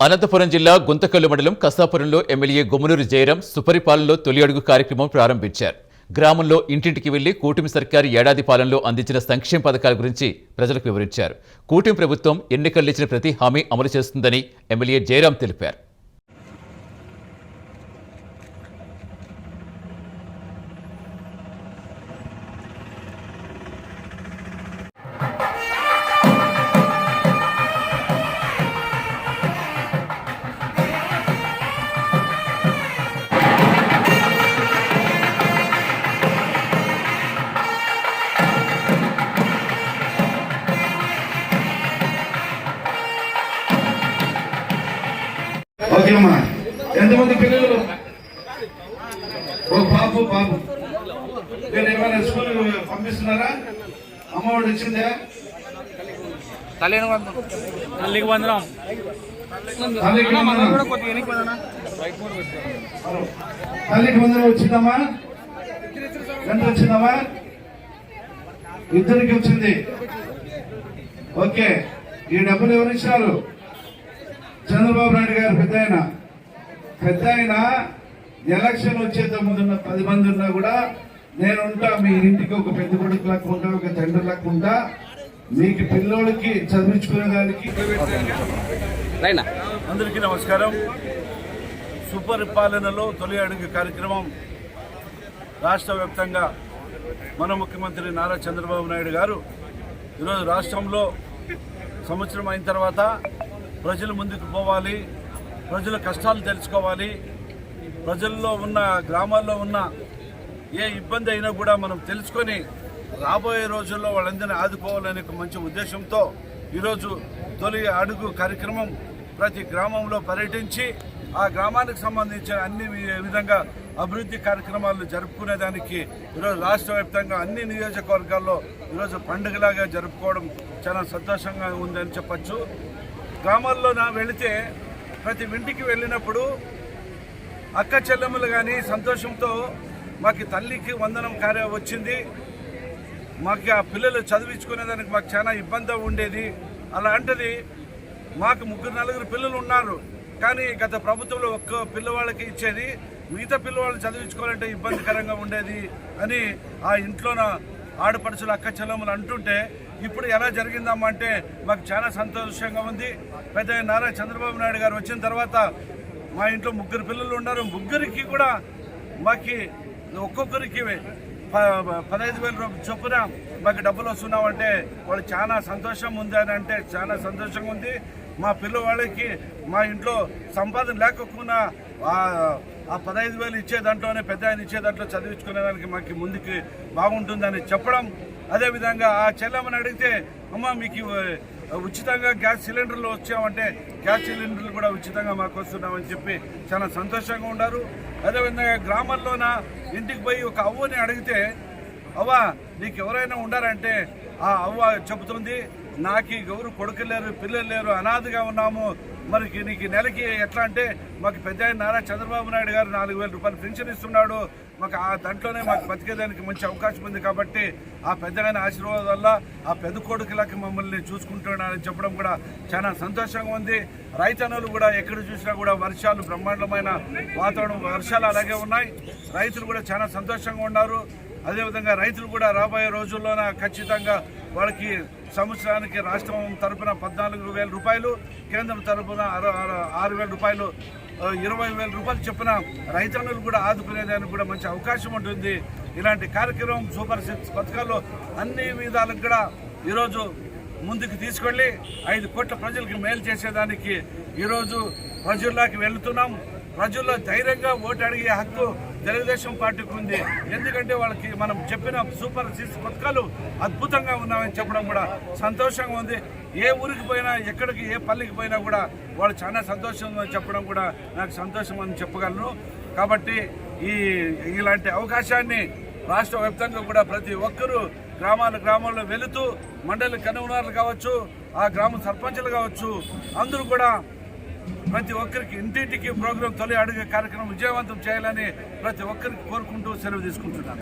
అనంతపురం జిల్లా గుంతకల్లు మండలం కసాపురంలో M L A Gummanur Jayaram సుపరిపాలనలో తొలి అడుగు కార్యక్రమం ప్రారంభించారు. గ్రామంలో ఇంటింటికి వెళ్ళి కూటమి సర్కారు ఏడాది పాలనలో అందించిన సంక్షేమ పథకాల గురించి ప్రజలకు వివరించారు. కూటమి ప్రభుత్వం ఎన్నికల్లో ఇచ్చిన ప్రతి హామీ అమలు చేస్తుందని ఎమ్మెల్యే జయరాం తెలిపారు. అమ్మా ఎంతమంది పిల్లలు? ఓ పాపు పాపు మీరు ఏమైనా స్కూల్ పంపిస్తున్నారా? అమ్మఒడి వచ్చిందా తల్లికి తల్లికి మనం వందనం. తల్లికి వందనం వచ్చిందమ్మా? ఎంత వచ్చిందమ్మా? ఇద్దరికి వచ్చింది. ఓకే. ఈ డబ్బులు ఎవరు ఇచ్చారు చంద్రబాబు నాయుడు గారు పెద్ద ఆయన. పెద్ద ఆయన ఎలక్షన్ వచ్చేంత ముందున్న పది మంది ఉన్నా కూడా నేనుంటా మీ ఇంటికి ఒక పెద్ద కొడుకు ఉంటా ఒక తండ్రి లెక్క ఉంటా. మీకు పిల్లోడికి చదివించుకునే దానికి రైనా అందరికీ నమస్కారం. సుపరిపాలనలో తొలి అడుగు కార్యక్రమం రాష్ట్ర వ్యాప్తంగా మన ముఖ్యమంత్రి నారా చంద్రబాబు నాయుడు గారు ఈరోజు రాష్ట్రంలో సంవత్సరం అయిన తర్వాత ప్రజలు ముందుకు పోవాలి ప్రజల కష్టాలు తెలుసుకోవాలి. ప్రజల్లో ఉన్న గ్రామాల్లో ఉన్న ఏ ఇబ్బంది అయినా కూడా మనం తెలుసుకొని రాబోయే రోజుల్లో వాళ్ళందరినీ ఆదుకోవాలనే ఒక మంచి ఉద్దేశంతో ఈరోజు తొలి అడుగు కార్యక్రమం ప్రతి గ్రామంలో పర్యటించి ఆ గ్రామానికి సంబంధించిన అన్ని విధంగా అభివృద్ధి కార్యక్రమాలు జరుపుకునేదానికి ఈరోజు రాష్ట్ర వ్యాప్తంగా అన్ని నియోజకవర్గాల్లో ఈరోజు పండుగలాగా జరుపుకోవడం చాలా సంతోషంగా ఉందని చెప్పచ్చు. గ్రామాల్లో నా వెళితే ప్రతి ఇంటికి వెళ్ళినప్పుడు అక్క చెల్లెమ్మలు కానీ సంతోషంతో మాకు తల్లికి వందనం కార్య వచ్చింది. మాకు ఆ పిల్లలు చదివించుకునేదానికి మాకు చాలా ఇబ్బంది ఉండేది. అలాంటిది మాకు ముగ్గురు నలుగురు పిల్లలు ఉన్నారు. కానీ గత ప్రభుత్వంలో ఒక్క పిల్లవాళ్ళకి ఇచ్చేది మిగతా పిల్లవాళ్ళు చదివించుకోవాలంటే ఇబ్బందికరంగా ఉండేది అని ఆ ఇంట్లోన ఆడపడుచులు అక్క చెల్లెమ్మలు అంటుంటే ఇప్పుడు ఎలా జరిగిందమ్మా అంటే మాకు చాలా సంతోషంగా ఉంది. పెద్ద నారా చంద్రబాబు నాయుడు గారు వచ్చిన తర్వాత మా ఇంట్లో ముగ్గురు పిల్లలు ఉన్నారు. ముగ్గురికి కూడా మాకి ఒక్కొక్కరికి పదహైదు వేల రూపాయలు చొప్పున మాకు డబ్బులు వస్తున్నామంటే వాళ్ళు చాలా సంతోషం ఉంది అని అంటే చాలా సంతోషంగా ఉంది. మా పిల్లవాళ్ళకి మా ఇంట్లో సంపాదన లేకపోయినా ఆ- పదహైదు వేలు ఇచ్చే దాంట్లోనే పెద్ద ఆయన ఇచ్చే దాంట్లో చదివించుకునేదానికి మాకు ముందుకి బాగుంటుందని చెప్పడం అదేవిధంగా ఆ చెల్లెమ్మని అడిగితే అమ్మ మీకు ఉచితంగా గ్యాస్ సిలిండర్లు వచ్చామంటే గ్యాస్ సిలిండర్లు కూడా ఉచితంగా మాకు వస్తున్నామని చెప్పి చాలా సంతోషంగా ఉన్నారు. అదేవిధంగా గ్రామాల్లోన ఇంటికి పోయి ఒక అవ్వని అడిగితే అవ్వ నీకు ఎవరైనా ఉండారంటే ఆ అవ్వ చెబుతుంది నాకు ఎవరు కొడుకు లేరు పిల్లలు లేరు అనాథగా ఉన్నాము మరి నీకు నెలకి ఎట్లా అంటే మాకు పెద్ద ఆయన నారా చంద్రబాబు నాయుడు గారు నాలుగు వేల రూపాయలు పెన్షన్ ఇస్తున్నాడు. మాకు ఆ దాంట్లోనే మాకు బతికేదానికి మంచి అవకాశం ఉంది కాబట్టి ఆ పెద్ద ఆయన ఆశీర్వాదం వల్ల ఆ పెద్ద కొడుకులకి మమ్మల్ని చూసుకుంటున్నాడని చెప్పడం కూడా చాలా సంతోషంగా ఉంది. రైతన్నులు కూడా ఎక్కడ చూసినా కూడా వర్షాలు బ్రహ్మాండమైన వాతావరణం వర్షాలు అలాగే ఉన్నాయి. రైతులు కూడా చాలా సంతోషంగా ఉన్నారు. అదేవిధంగా రైతులు కూడా రాబోయే రోజుల్లోన ఖచ్చితంగా వాళ్ళకి సంవత్సరానికి రాష్ట్రం తరపున పద్నాలుగు వేల రూపాయలు కేంద్రం తరపున ఆరు వేల రూపాయలు ఇరవై వేల రూపాయలు చెప్పిన రైతన్నులు కూడా ఆదుకునేదానికి కూడా మంచి అవకాశం ఉంటుంది. ఇలాంటి కార్యక్రమం సూపర్ సిక్స్ పథకాల్లో అన్ని విధాలకు కూడా ఈరోజు ముందుకు తీసుకెళ్ళి ఐదు కోట్ల ప్రజలకు మేలు చేసేదానికి ఈరోజు ప్రజల్లోకి వెళ్తున్నాం. ప్రజల్లో ధైర్యంగా ఓటు అడిగే హక్కు తెలుగుదేశం పార్టీకి ఉంది. ఎందుకంటే వాళ్ళకి మనం చెప్పిన సూపర్ సిక్స్ పథకాలు అద్భుతంగా ఉన్నామని చెప్పడం కూడా సంతోషంగా ఉంది. ఏ ఊరికి పోయినా ఎక్కడికి ఏ పల్లికి పోయినా కూడా వాళ్ళు చాలా సంతోషంగా చెప్పడం కూడా నాకు సంతోషం అని చెప్పగలను. కాబట్టి ఈ ఇలాంటి అవకాశాన్ని రాష్ట్ర వ్యాప్తంగా కూడా ప్రతి ఒక్కరూ గ్రామాల గ్రామాల్లో వెళుతూ మండలి కన్వీనర్లు కావచ్చు ఆ గ్రామ సర్పంచులు కావచ్చు అందరూ కూడా ప్రతి ఒక్కరికి ఇంటింటికి ప్రోగ్రాం తొలి అడుగు కార్యక్రమం విజయవంతం చేయాలని ప్రతి ఒక్కరికి కోరుకుంటూ సెలవు తీసుకుంటున్నాను.